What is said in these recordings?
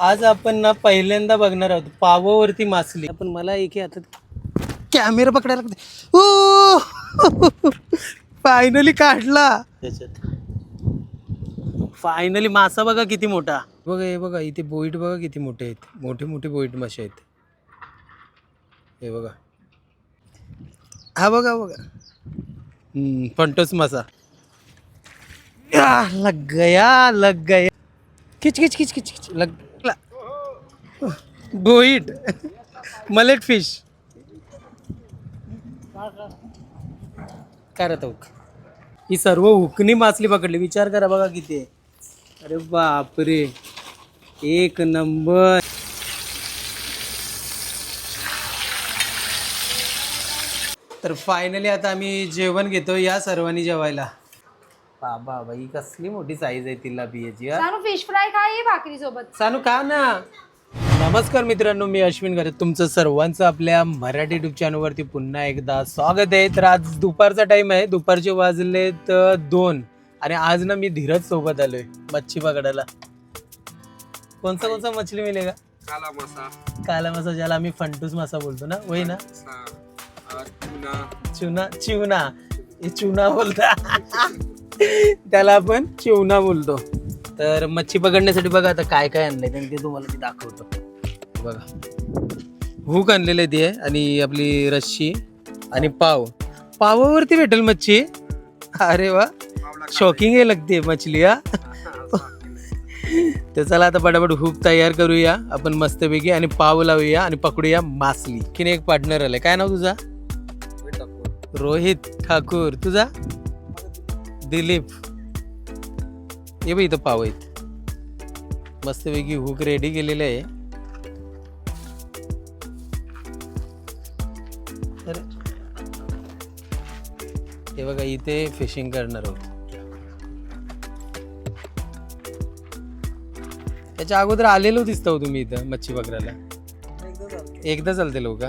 आज आपण ना पहिल्यांदा बघणार आहोत. पावावरती मासली. पण मला एक आता कॅमेरा पकडायला लागते. ओ फायनली काढला. त्याच्यात. फायनली मासा बघा किती मोठा. बघा हे बघा इथे बोईट बघा किती मोठे आहेत. मोठे मोठे बोईट मासे आहेत. हे बघा. हा बघा बघा. हम्म, फंटोस मासा. आ, लग गया लग गया खिच खिच खिच खिच खिच. लग बोईट मलेट फिश. काय राहतं हुक? ही सर्व हुकनी मासली पकडली. विचार करा बघा किती आहे. अरे बापरे. एक नंबर. तर फायनली आता आम्ही जेवण घेतो या सर्वांनी जेवायला. बाबा बाई कसली मोठी साईज आहे तिला बियाची सानू फिश फ्राय खाई भाकरी सोबत सानू का ना. नमस्कार मित्रांनो मी अश्विन करत तुमचं सर्वांचं आपल्या मराठी युट्यूब चॅनलवरती पुन्हा एकदा स्वागत आहे. तर आज दुपारचा टाइम आहे. दुपारचे वाजलेत दोन. आणि आज ना मी धीरज सोबत आलोय मच्छी पकडायला. कोणता कोणता मछली मिळेल काला मासा. काला मासा ज्याला आम्ही फंटूस मासा बोलतो ना वय ना? चुना. चिवना हे चुना बोलता. त्याला आपण चिवना बोलतो. तर मच्छी पकडण्यासाठी बघा आता काय काय आणलंय आणि ते तुम्हाला मी दाखवतो. बघा. हुक आणलेले ते आणि आपली रस्सी आणि पाव. पावावरती भेटेल मच्छी. अरे वा. शॉकिंग आहे लागते मछली हा. तर चला आता पटापट हुक तयार करूया. आपण मस्तपैकी आणि पाव लावूया आणि पकडूया मासली. की एक पार्टनर आलाय. काय नाव तुझा? रोहित ठाकूर. तुझा? दिलीप. ये बाई इथं पाव आहेत. मस्तपैकी हुक रेडी केलेलं आहे. हे बघा इथे फिशिंग करणार आहोत. त्याच्या अगोदर आलेलो दिसतो तुम्ही इथं मच्छी पकडायला. एकदा चालते लोक.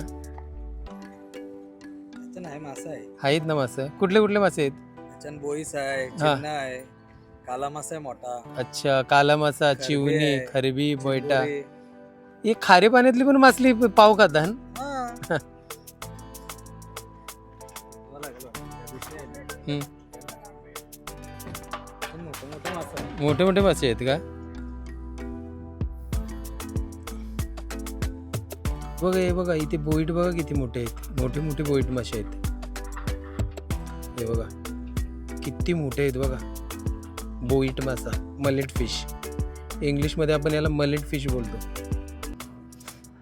आहेत ना मासे? कुठले कुठले मासे आहेत? बोईस आहे हा. काला मासा आहे मोठा. अच्छा काला मासा चिवणी. खरबी दोरी. हे खारे पाण्यातली पण मासली पाव खाता मोठे मोठे मासे आहेत का? बघा हे बघा इथे बोईट बघा किती मोठे आहेत. मोठे मोठे बोईट मासे आहेत. हे बघा किती मोठे आहेत बघा. बोईट मासा मलेट फिश इंग्लिशमध्ये आपण याला मलेट फिश बोलतो.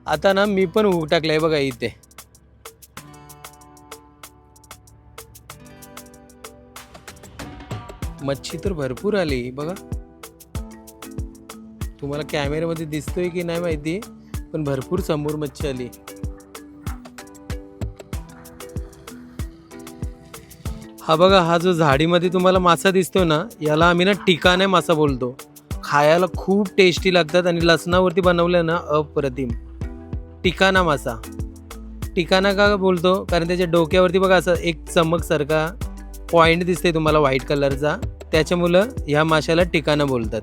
आता ना मी पण टाकलं टाकलाय बघा इथे. मच्छी तर भरपूर आली. बघा. तुम्हाला कॅमेऱ्यामध्ये दिसतोय की नाही माहिती पण भरपूर समोर मच्छी आली. हा बघा हा जो झाडीमध्ये तुम्हाला मासा दिसतो ना याला आम्ही ना टिकाणे मासा बोलतो. खायला खूप टेस्टी लागतात आणि लसणावरती बनवलं ना अप्रतिम. टिकाणा मासा. टिकाणा का बोलतो? कारण त्याच्या डोक्यावरती बघा असं एक चमकसारखा पॉईंट दिसते तुम्हाला व्हाईट कलरचा त्याच्यामुळं ह्या माशाला ठिकाणं बोलतात.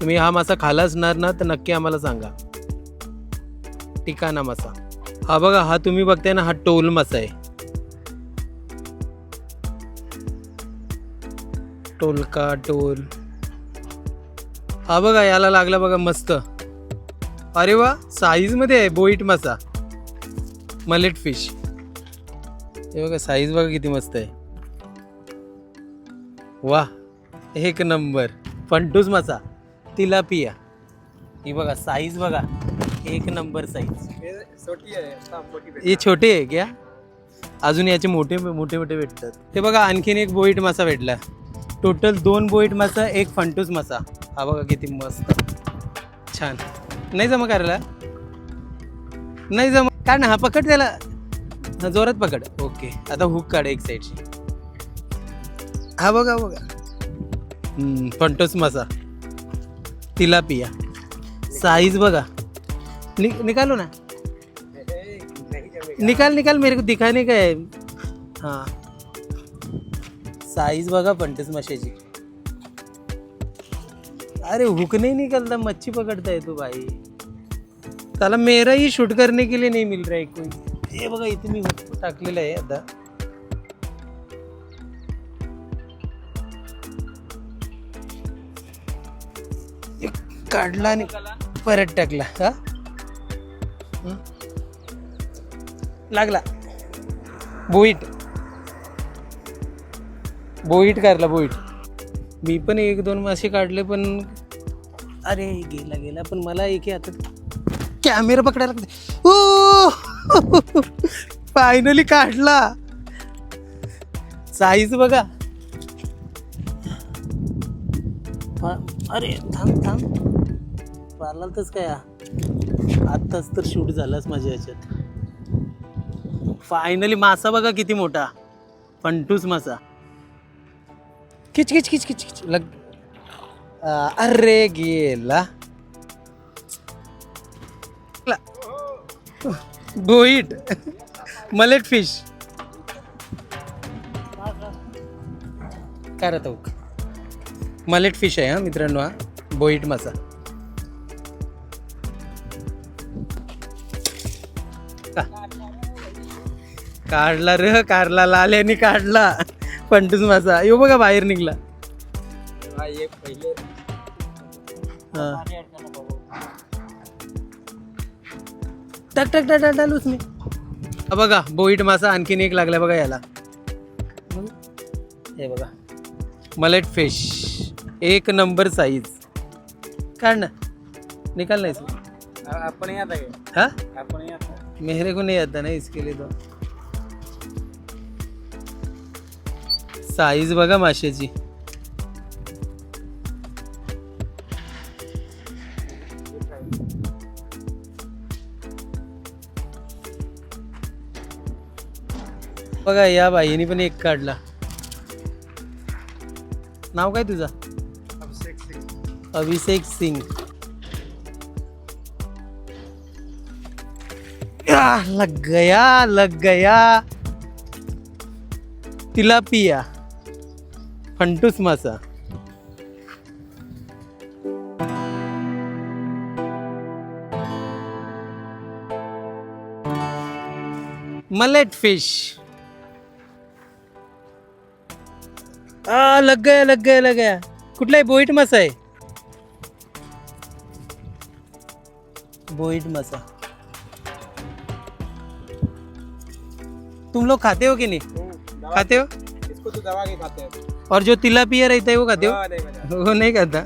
तुम्ही हा मासा खाला असणार ना तर नक्की आम्हाला सांगा. ठिकाणा मासा. हा बघा हा तुम्ही बघताय ना हा टोल मासा आहे. टोलका टोल? हा बघा याला लागला बघा मस्त. अरे वा साईजमध्ये आहे बोईट मासा. मलेट फिश हे बघा साईज बघा किती मस्त आहे. वा एक नंबर. फंटूस मासा तिलापिया ही बघा साईज बघा. एक नंबर साईज हे हे छोटे आहे क्या? अजून याचे मोठे मोठे मोठे भेटतात. हे बघा आणखीन एक बोईट मासा भेटला. टोटल दोन बोईट मासा एक फंटूस मासा. हा बघा किती मस्त. छान. नाही जमा करायला? नाही जमा काढ ना हा पकड त्याला. जोरात पकड. ओके आता हुक काढ एक साईडची हा बघा बघा. हम्म, फंटोस मसा. तिलापिया साईज बघा. नि निकालो ना? निकाल निकाल मेरे को दिखाने का है. हां. साईज बघा फंटोस मशाची. अरे हुक नहीं निकलता मच्छी पकड़ता है तू भाई. त्याला मेरा ही शूट करने के लिए नहीं मिल रहा है कोई. हे बघा इथे मी टाकलेलं आहे आता. काढला आणि परत टाकला हा? लागला. बोईट. बोईट काढला बोईट. मी पण एक दोन मासे काढले पण अरे गेला गेला पण मला एक आता कॅमेरा पकडायला लागते ओ! फायनली काढला. साईज बघा. अरे थांब थांब. पार्लालतच काय? आत्ताच तर शूट झालाच माझ्या याच्यात. फायनली मासा बघा किती मोठा. पंटूच मासा. किच किच किच किच किच लग अरे गेला. बोईट मलेट फिश काय राहतो मलेट फिश आहे हा मित्रांनो हा. बोईट मासा. काढला र काढला लाल्याने काढला. पंटूस मासा यो बघा बाहेर निघला. हा. टक टक टक टक टालूच मी. हा बघा बोईट मासा आणखीन एक लागला बघा याला. हे बघा. Mullet fish. एक नंबर साईज काढ ना. निकाल ना इसमें आ- आपण आहे. हा? आपण. मेरे को नहीं आता ना इसके लिए तो. साईज बघा माशाची. बघा या बाईने पण एक काढला. नाव काय तुझा? अभिषेक सिंग. लग गया लग गया. तिलापिया फंटूस मासा. Mullet fish. आ लग गया लग गया लग गया. कुठला आहे बोईट मासा आहे. बोईट मासा. तुम लोग खाते हो कि नहीं? दवा- खाते हो? इसको तो दवा के खाते हैं। और जो तिलापिया रहता है वो खाते हो? दवा नहीं खाता।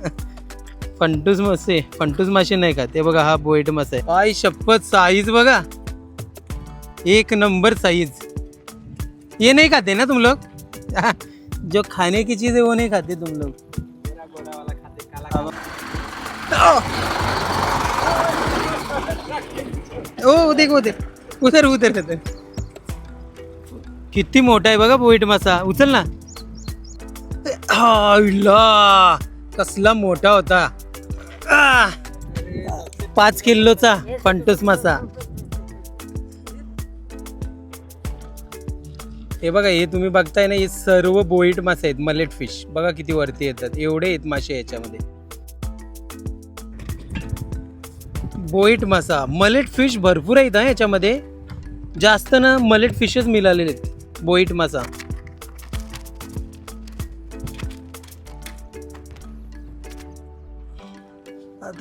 फंटूस मासे फंटूस मासे नाही खाते। बघा हा बोईट मासा आहे आई शपथ साईज बघा। एक नंबर साईज ये नहीं खाते ना तुम लोग? जो खाने की चीज है वो नहीं खाते तुम लोग। मेरा गोड़ा वाला खाते काला काला। ओ देख वो देख। उधर उधर उधर किती मोठा आहे बघा बोईट मासा उचल ना। आईला, कसला मोठा होता. आ, पाच किलोचा फंटूस मासा. हे बघा हे तुम्ही बघताय ना हे सर्व बोईट मासे आहेत मलेट फिश. बघा किती वरती येतात. एवढे आहेत मासे याच्यामध्ये. बोईट मासा. मलेट फिश भरपूर आहेत हा याच्यामध्ये. जास्त ना मलेट फिशच मिळालेले आहेत बोईट मासा.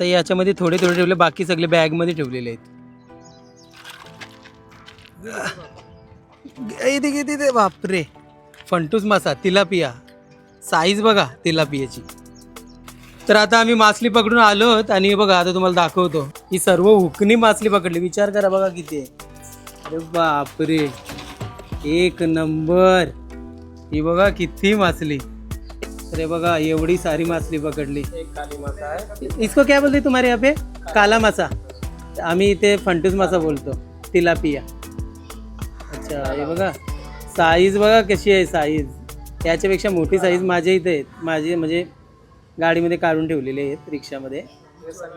आता याच्यामध्ये थोडे थोडे ठेवले बाकी सगळे बॅगमध्ये ठेवलेले आहेत. येते किती ते? बापरे. फंटूस मासा तिलापिया. साईज बघा तिलापियाची. तर आता आम्ही मासली पकडून आलो आहोत आणि बघा आता तुम्हाला दाखवतो. ही सर्व हुकनी मासली पकडली. विचार करा बघा किती आहे. अरे बापरे. एक नंबर. ही बघा किती मासली. अरे बघा एवढी सारी मासली पकडली. एक काली मासा है इसको क्या बोलते तुम्हारे यहाँ पे? काला. मासा. आम्ही इथे फंटूस मासा बोलतो. तिलापिया. अच्छा हे बघा. साईज बघा कशी आहे साईज याच्यापेक्षा मोठी साईज माझ्या इथे आहेत. माझे म्हणजे गाडीमध्ये काढून ठेवलेले आहेत रिक्षामध्ये.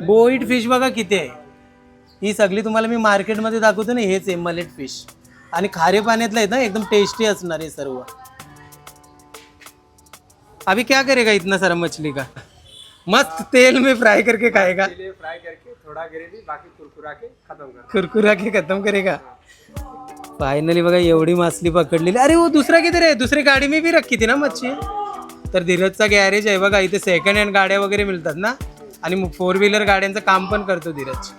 बोईट फिश बघा किती आहे. ही सगळी तुम्हाला मी मार्केटमध्ये दाखवतो ना हेच आहे मलेट फिश आणि खारे पाण्यातलं आहेत ना एकदम टेस्टी असणार हे सर्व. अभी क्या करेगा इतना सारा मछली का? मस्त तेल में फ्राई करके खाएगा। फ्राई करके थोड़ा ग्रेवी बाकी कुरकुरा के खत्म कर। कुरकुरा के खत्म करेगा। फायनली बघा एवढी मासली पकडलेली. अरे वो दुसरा किती रे दुसरी गाडी में भी रखी थी ना मच्छी. तर धीरजचा गॅरेज आहे बघा इथे सेकंड हँड गाड्या वगैरे मिळतात ना. आणि फोर व्हीलर गाड्यांचं काम पण करतो धीरज.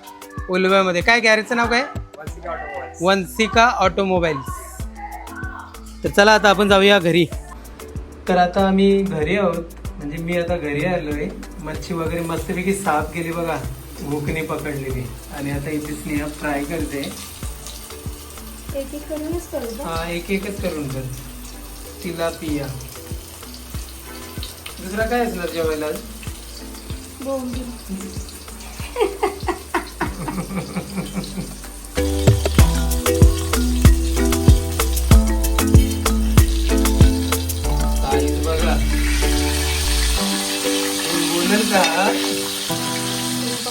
उलव्यामध्ये. काय गॅरेजचं नाव काय? वंसिका ऑटोमोबाईल्स तर चला आता आपण जाऊया घरी. तर आता आम्ही घरी आहोत. म्हणजे मी आता घरी आलोय. मच्छी वगैरे मस्तपैकी साफ केली बघा. हुकने पकडलेली. आणि आता इथे स्नेहा फ्राय करते? हा एक एकच करून कर. तिला पिया. दुसरा काय असणार जेवायला?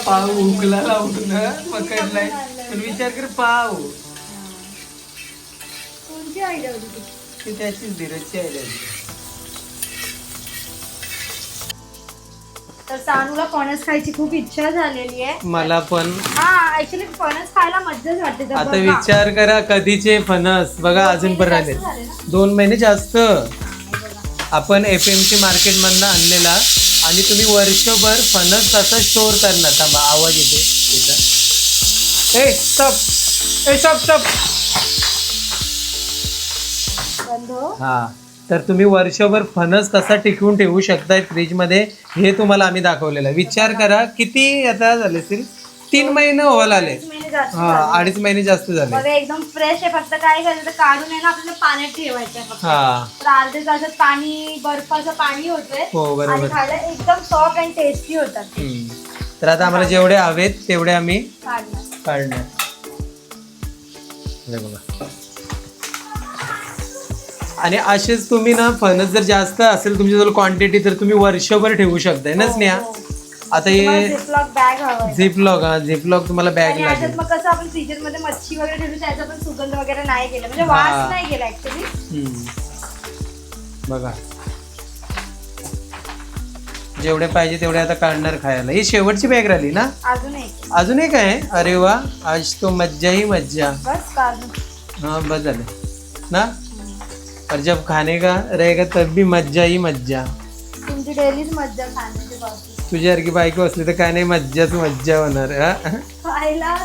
पाव उकला लावून पकडलाय. पण विचार कर पाव. कोणती आयडिया होती ती? त्याचीच धीरजची तर सानूला फणस खायची खूप इच्छा झालेली आहे. मला पण. हा ऍक्च्युली फणस खायला मज्जाच वाटते तर आता बघा. विचार करा कधीचे फणस. बघा अजून पण राहिले. झाले? दोन महिने जास्त. हे बघा. आपण एफ एम सी मार्केट मधनं आणलेला आणि तुम्ही वर्षभर फणस तसा स्टोर करणार. थांबा आवाज येते येतं. ए स्टॉप ए स्टॉप स्टॉप बंद हो. तर तुम्ही वर्षभर फणस कसा टिकवून ठेवू शकताय फ्रीजमध्ये हे तुम्हाला आम्ही दाखवलेलं. आहे विचार करा किती आता झाले असतील? तीन महिने व्हायला आले अडीच महिने जास्त हा झाले. अडीच महिने जास्त झाले. बघा एकदम फ्रेश आहे फक्त काय करायचं तर काढून आहे ना आपल्याला पाण्यात ठेवायचं आहे फक्त. हा. तर अर्धे तासात पाणी बर्फाचं पाणी होतंय. हो आणि बरोबर खायला एकदम सॉफ्ट अँड टेस्टी होतात. हम्म. तर आता आम्हाला जेवढे हवेत तेवढे आम्ही काढणार. काढणार. हे बघा. आणि असेच तुम्ही ना फणस जर जास्त असेल तुमच्याजवळ क्वांटिटी तर तुम्ही वर्षभर ठेवू शकताय ना स्नेहा? आता हे झिपलॉक बॅग हवाय झिपलॉक हा झिपलॉक तुम्हाला बॅग आणि लागेल. मग कसं आपण फ्रीजरमध्ये मच्छी वगैरे ठेवली त्याचा पण सुगंध वगैरे नाही गेला. म्हणजे हा. वास नाही गेला ऍक्च्युली हम्म. बघा. जेवढे पाहिजे तेवढे आता काढणार खायला. ही शेवटची बॅग राहिली ना? अजून एक. अजून एक आहे? अरे वा आज तो मज्जा ही मज्जा. बस हाँ बस झाले. ना? और जब खाने का रहेगा तब भी मज्जा ही मज्जा. तुमची डेलीच मज्जा बाबतीत तुझ्यासारखी बायको असली तर काय नाही मज्जाच मज्जा होणार हा? खायला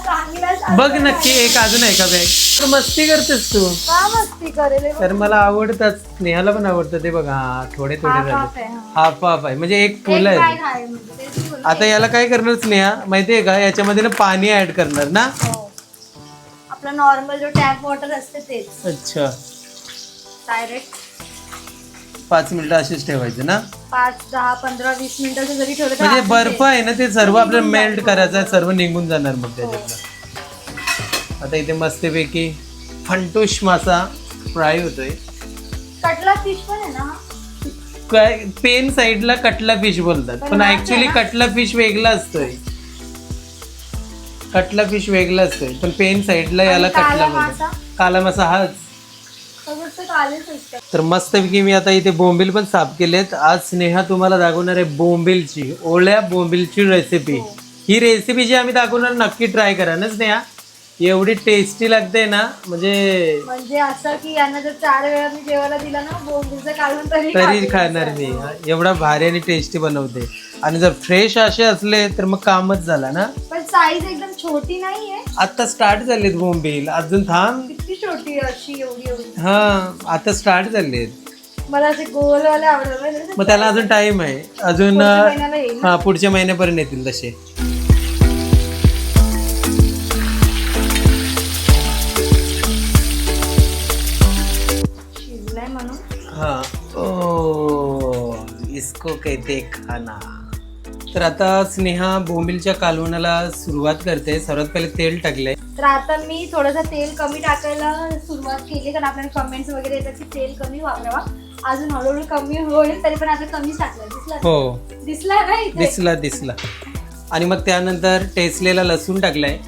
बघ नक्की एक अजून आहे का बॅग? तर मस्ती करतेस तू. का मस्ती करेल हे बघ. तर मला आवडतात स्नेहाला पण आवडतं ते बघा. हा थोडे थोडे हाफ झाले. हाफ आहे हा. हाफ हाफ आहे. म्हणजे एक एक फुल आहे bag आहे म्हणजे. आता याला काय करणार स्नेहा? माहितीये का? याच्यामध्ये ना पाणी ऍड करणार ना? हो. आपला नॉर्मल जो टॅप वॉटर असते तेच. अच्छा. डायरेक्ट पाच मिनिटं असेच ठेवायचं ना? पाच दहा पंधरा वीस मिनिटाचं जरी ठेवलं तर म्हणजे आपण बर्फ ते- आहे ना ते सर्व आपल्याला मेल्ट करायचं आहे सर्व निघून जाणार मग त्याच्यातलं. आता इथे मस्तपैकी फंटूश मासा फ्राय होतोय. कटला फिश पण आहे ना? हा? काय पेन साईडला कटला फिश बोलतात. पण पण हा ऍक्च्युली आहे ना? कटला फिश वेगळा असतोय. कटला फिश वेगळा असतोय. पण पेन साईडला याला काला कटला बोलतात. मासा? काला मासा हाच. तर मस्तपैकी मी आता इथे बोंबील पण साफ केलेत. आज स्नेहा तुम्हाला दाखवणार आहे बोंबीलची ओल्या बोंबीलची रेसिपी हो. ही रेसिपी जी आम्ही दाखवणार नक्की ट्राय करा ना स्नेहा? एवढी टेस्टी लागते ना म्हणजे म्हणजे असं की यांना जर चार वेळा मी जेवायला दिला ना बोंबीचं काढून तरी तरी खातील. खाणार मी. एवढा भारी आणि टेस्टी बनवते. आणि जर फ्रेश असे असले तर मग कामच झाला ना? पण साईज एकदम छोटी नाहीये. आता स्टार्ट झालेत बोंबील. अजून थांब. किती छोटी आहे अशी एवढी एवढी. हा आता स्टार्ट झालेत. मला असे गोलवाले आवडत म्हणजे मग त्याला अजून टाइम आहे. अजून पुढच्या महिन्याला येईल ना? हा पुढच्या महिन्यापर्यंत येतील तसे. इसको कहते खाना तर आता स्नेहा बोंबिलच्या कालवणाला सुरुवात करते. सर्वात पहिले तेल टाकलंय. तर आता मी थोडंसं तेल कमी टाकायला सुरुवात केली. कारण आपल्याला कमेंट्स वगैरे येतात की तेल कमी वापरावा. अजून हळूहळू कमी होईल तरी पण आता कमी टाकलं दिसला? हो. दिसला ना इथे? दिसला दिसला. आणि मग त्यानंतर टेसलेला लसूण टाकलाय.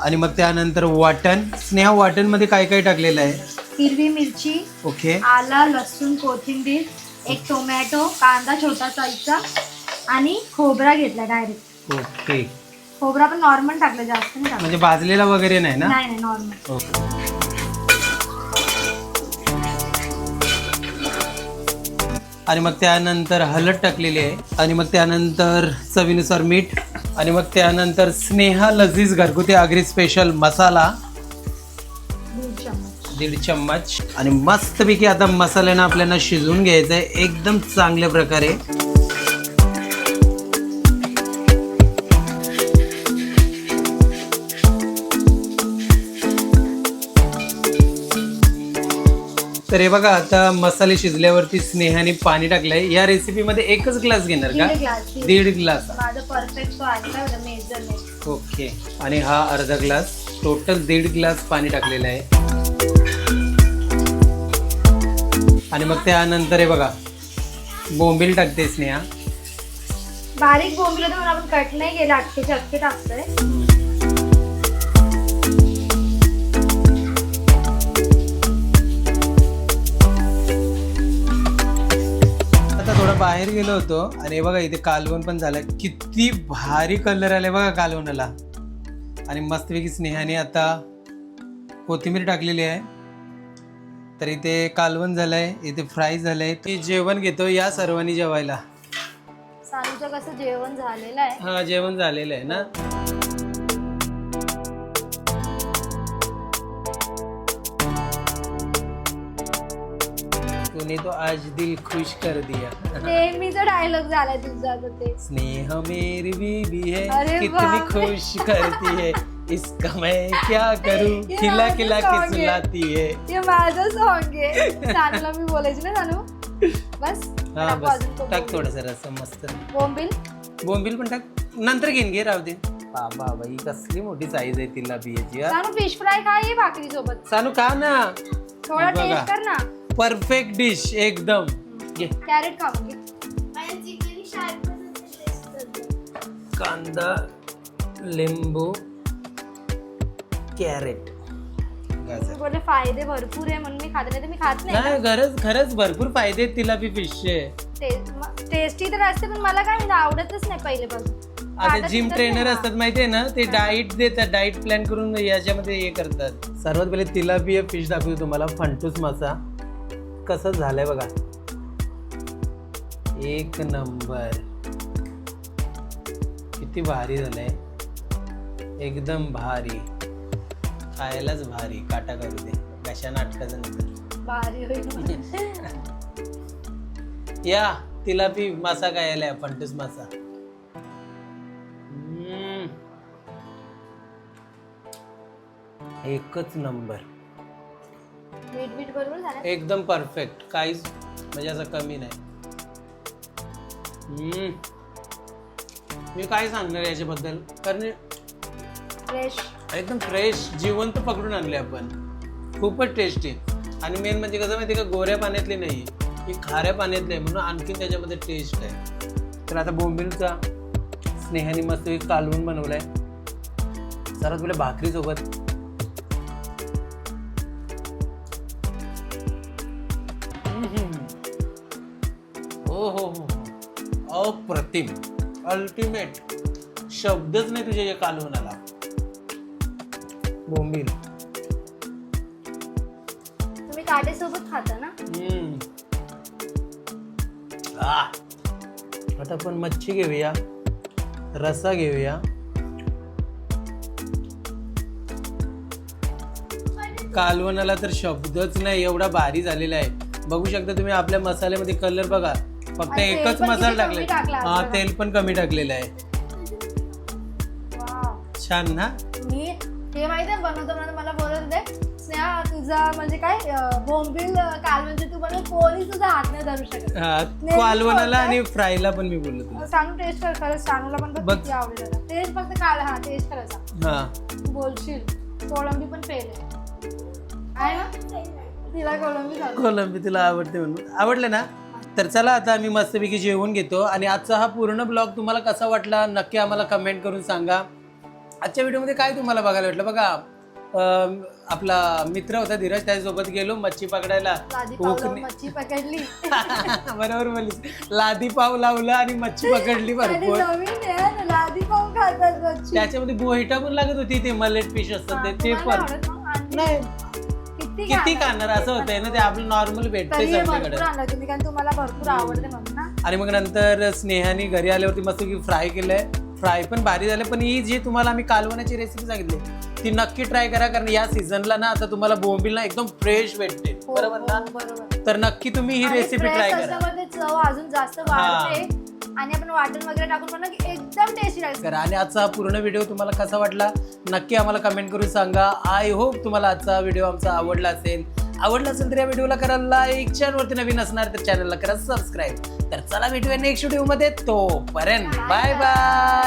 आणि मग त्यानंतर वाटण. स्नेहा वाटणमध्ये काय काय टाकलेलं आहे? हिरवी मिरची ओके. आला लसूण कोथिंबीर एक टोमॅटो कांदा छोटा साईजचा आणि खोबरा घेतला डायरेक्ट ओके. खोबरा पण नॉर्मल टाकलं जास्त नाही टाकलं. म्हणजे भाजलेला वगैरे नाही ना? नाही नाही नॉर्मल ओके. आणि मग त्यानंतर हळद टाकलेली आहे. आणि मग त्यानंतर चवीनुसार मीठ. आणि मग त्यानंतर स्नेहा लजीज घरगुती आगरी स्पेशल मसाला. दीड चम्मच आणि मस्तपैकी आता मसाल्यानं आपल्याला शिजवून घ्यायचं आहे एकदम चांगल्या प्रकारे. तर हे बघा आता मसाले शिजल्यावरती स्नेहाने पाणी टाकलंय. या रेसिपीमध्ये एकच ग्लास घेणार का? दीड ग्लास ओके आणि हा अर्धा ग्लास टोटल दीड ग्लास पाणी टाकलेलं आहे. आणि मग त्यानंतर हे बघा बोंबील टाकते स्नेहा. बारीक बोंबील होतं म्हणून आपण कट नाही केलं अख्खेचे अख्खे टाकतोय. आता थोडं बाहेर गेलो होतो आणि हे बघा इथे कालवण पण झालं. किती भारी कलर आले बघा कालवणाला. आणि मस्तपैकी स्नेहाने आता कोथिंबीर टाकलेली आहे. तर इथे कालवण झालंय इथे फ्राय झालंय. ते जेवण घेतो या सर्वांनी जेवायला. सानूचं कसं जेवण झालेलं आहे. हा जेवण झालेलं आहे ना? तूने तो आज दिल खुश कर दिया. नेहमीचा डायलॉग झालाय तुझा ते स्नेह मेरी बीबी है अरे कितनी। खुश करती है. इसका मैं क्या करूं? ये खिला खिला के. सुलाती है। हे माझं सॉन्ग आहे सानूला मी बोलायची ना सानू बस हा टाकू बस. अजून तो टाक बोंबील. थोडस रस मस्त. बोंबील? बोंबील पण टाक. नंतर घेईन घे राहू दे. बाबा बाई कसली मोठी साईज आहे तिला बियाची हा. सानू फिश फ्राय खा ये भाकरी सोबत सानू का ना. थोडा बघा. टेस्ट कर ना. परफेक्ट डिश एकदम. घे. कॅरेट खा मग कांदा लिंबू कॅरेट. बोलले फायदे भरपूर आहे म्हणून मी खाते नाही तर मी खात नाही नाही खरंच खरंच भरपूर फायदे आहेत तिला बी फिशचे टेस्टी तर असते पण मला काय म्हणजे आवडतच नाही पहिलेपासून. आता जिम ट्रेनर. असतात माहितीये ना ते डाईट देतात डाईट प्लॅन करून याच्यामध्ये हे करतात. सर्वात पहिले तिला बी फिश दाखवतो तुम्हाला फंटूस मासा. कसं झालंय बघा. एक नंबर. किती भारी झालंय. एकदम भारी. खायलाच भारी काटा करू दे कशा नाटकाचं भारी होईल. या तिला बी मासा काय आलाय फंटूस मासा. एकच नंबर. मीठ मीठ बरोबर झालं? एकदम परफेक्ट. काहीच म्हणजे असं कमी नाही. हम्म. मी काय सांगणार याच्याबद्दल? कारण फ्रेश एकदम फ्रेश जिवंत पकडून आणले आपण. खूपच टेस्टी आणि मेन म्हणजे कसं माहिती का गोऱ्या पाण्यातली नाही ही खाऱ्या पाण्यातली आहे म्हणून आणखीन त्याच्यामध्ये टेस्ट आहे. तर आता बोंबिलचा स्नेहाने मस्त एक कालवून बनवलाय. सर्वात पहिले भाकरीसोबत हो, हो हो हो अप्रतिम. अल्टिमेट शब्दच नाही तुझ्या या कालवणाला बोंबील. तुम्ही काटेसोबत खाता ना. आता आपण मच्छी घेऊया रसा घेऊया. कालवणाला तर शब्दच नाही एवढा भारी झालेला आहे. बघू शकता तुम्ही आपल्या मसाल्यामध्ये कलर बघा. फक्त आणि तेल एकच पण किती मसाला कमी टाकलाय टाकला हा बघा. तेल पण कमी टाकलेलं आहे. छान ना? हे माहिती आहे बनवतो म्हणून मला बोलत होते. स्नेहा तुझा म्हणजे काय बोंबील अं, कालवण जे तू बनव कोणी तुझा हात नाही धरू शकत. हा, कालवणाला. आणि फ्रायला पण मी बोललो सांगू टेस्ट कर खरंच सानूला पण. किती आवडेल टेस्ट फक्त काल हा टेस्ट करायचा. तू बोलशील. कोळंबी पण फेल आहे. ना? तिला कोळंबी कोलंबी तुला आवडते म्हणून. आवडलं ना? तर चला आता आम्ही मस्तपैकी जेवून घेतो. आणि आजचा हा पूर्ण ब्लॉग तुम्हाला कसा वाटला नक्की आम्हाला कमेंट करून सांगा. आजच्या व्हिडिओमध्ये काय तुम्हाला बघायला वाटलं बघा आपला मित्र होता धीरज त्याच्यासोबत गेलो मच्छी पकडायला. कोकणी मच्छी पकडली. बरोबर बोलीस लादी पाव लावलं आणि मच्छी पकडली भरपूर. लादी पाव खातात त्याच्यामध्ये बोहिटा पण लागत होती ते मलेट फिश असतात ते- पण. नाही. किती खाणार? असं होतंय ना ते आपलं नॉर्मल भेटते तुम्हाला भरपूर आवडते आणि मग नंतर स्नेहाने घरी आल्यावरती मस्त की फ्राय केलंय. फ्राय पण भारी झालं. पण ही जी तुम्हाला आम्ही कालवण्याची रेसिपी सांगितली ती नक्की ट्राय करा कारण या सीझनला ना आता तुम्हाला बोंबील ना एकदम फ्रेश भेटते. हो, बरोबर ना? हो, तर नक्की तुम्ही ही रेसिपी ट्राय करा. चव अजून जास्त वाढते. आणि आपण वाटण वगैरे टाकून की एकदम टेस्टी लागते करा. आणि आजचा हा पूर्ण व्हिडिओ तुम्हाला कसा वाटला? नक्की आम्हाला कमेंट करून सांगा. आय होप तुम्हाला आजचा व्हिडिओ आमचा आवडला असेल. आवडला असेल तर या व्हिडिओला करा लाईक चॅनलवरती नवीन असणार तर चॅनलला करा सबस्क्राईब तर चला भेटूया नेक्स्ट व्हिडिओमध्ये. तोपर्यंत बाय बाय